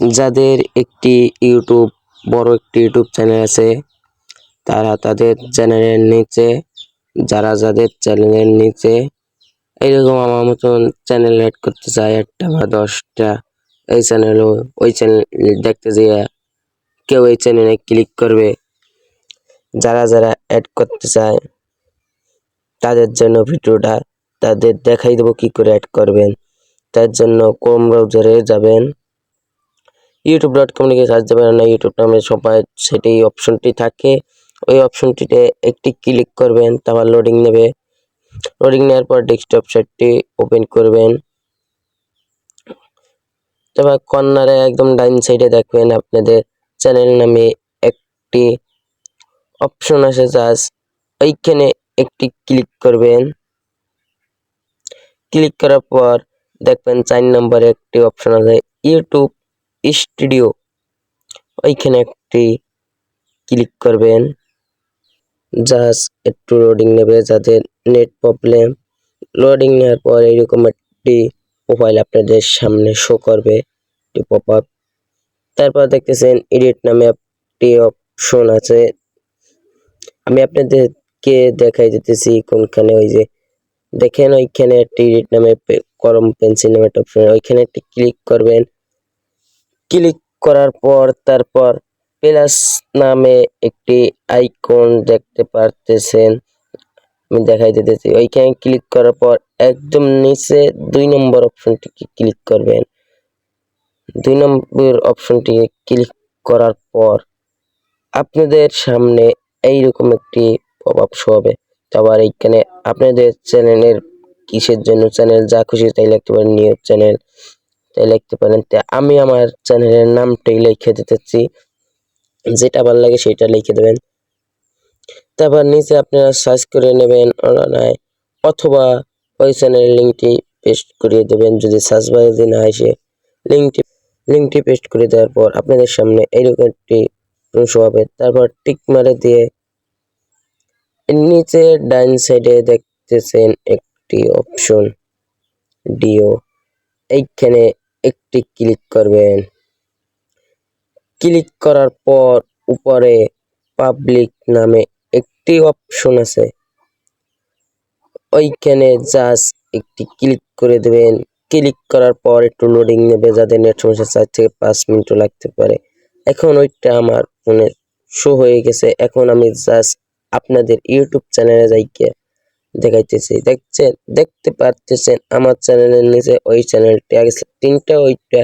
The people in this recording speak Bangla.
যাদের একটি ইউটিউব, বড় একটি ইউটিউব চ্যানেল আছে, তারা তাদের চ্যানেলের নিচে, যারা যাদের চ্যানেলের নিচে এইরকম আমার মতন চ্যানেল অ্যাড করতে চায়, একটা বা দশটা, এই চ্যানেলও ওই চ্যানেল দেখতে যেয়ে কেউ এই চ্যানেলে ক্লিক করবে। যারা যারা অ্যাড করতে চায়, তাদের জন্য ভিডিওটা তাদের দেখাই দেবো কী করে অ্যাড করবেন। তার জন্য ক্রোম ব্রাউজারে যাবেন। ইউটিউব ডট কম লিখে সার্চ দেবেন না ইউটিউব নামে সবাই সেটাই অপশনটি থাকে। ওই অপশনটিতে একটি ক্লিক করবেন, তারপর লোডিং নেবে। লোডিং নেওয়ার পর ডেস্কটপ সাইটটি ওপেন করবেন। তারপর কর্নারে একদম ডাইন সাইডে দেখবেন আপনাদের চ্যানেল নামে একটি অপশন আছে জাস্ট ওইখানে একটি ক্লিক করবেন। ক্লিক করার পর দেখবেন চার নম্বরে একটি অপশন আছে ইউটিউব স্টুডিও। ওইখানে একটি ক্লিক করবেন। জাস্ট একটু লোডিং নেবে যাদের নেট প্রবলেম লোডিং নেওয়ার পর এইরকম একটি প্রোফাইল আপনাদের সামনে শো করবে, একটি পপ আপ তারপর দেখতেছেন এডিট নামে একটি অপশন আছে। আমি আপনাদেরকে দেখাই দিতেছি কোনখানে ওই যে, দেখেন ওইখানে একটি এডিট নামে কলম পেন্সিল নামে একটা অপশন ওইখানে একটি ক্লিক করবেন। ক্লিক করার পর তারপর প্লাস নামে একটি আইকন দেখতে পারতেছেন। আমি দেখাই দিতেছি। ওইখানে ক্লিক করার পর একদম নিচে দুই নম্বর অপশনটিকে ক্লিক করবেন। দুই নম্বর অপশনটিকে ক্লিক করার পর আপনাদের সামনে এইরকম একটি পপ আপ শো হবে তারপর এইখানে আপনাদের চ্যানেলের কিসের জন্য চ্যানেল, যা খুশি তাই লিখতে পারেন নিউজ চ্যানেল। তাই লিখতে পারেন। তা আমি আমার চ্যানেলের নামটাই লিখে দিতেছি। যেটা ভালো লাগে সেটা লিখে দেবেন। তারপর নিচে আপনারা সার্চ করে নেবেন অনলাইনে অথবা ওই চ্যানেলের লিঙ্কটি পেস্ট করিয়ে দেবেন। যদি সার্চ বারে যদি না আসে লিঙ্কটি লিঙ্কটি পেস্ট করে দেওয়ার পর আপনাদের সামনে এইরকম একটি শো হবে। তারপর টিক মারে দিয়ে নিচে ডাইন সাইডে দেখতেছেন একটি অপশন ডিও এইখানে একটি ক্লিক করবেন। ক্লিক করার পর উপরে পাবলিক নামে একটি অপশন আছে। ওইখানে জাস্ট একটি ক্লিক করে দেবেন। ক্লিক করার পর একটু লোডিং নেবে যাদের নেট সমস্যা চার থেকে পাঁচ মিনিটও লাগতে পারে। এখন ওইটা আমার ফোনে শো হয়ে গেছে। এখন আমি জাস্ট আপনাদের ইউটিউব চ্যানেলে যাইকে দেখাইতেছি। দেখছেন দেখতে পারতেছেন আমার চ্যানেলের নিচে ওই চ্যানেলটি। আগে তিনটা ওইটা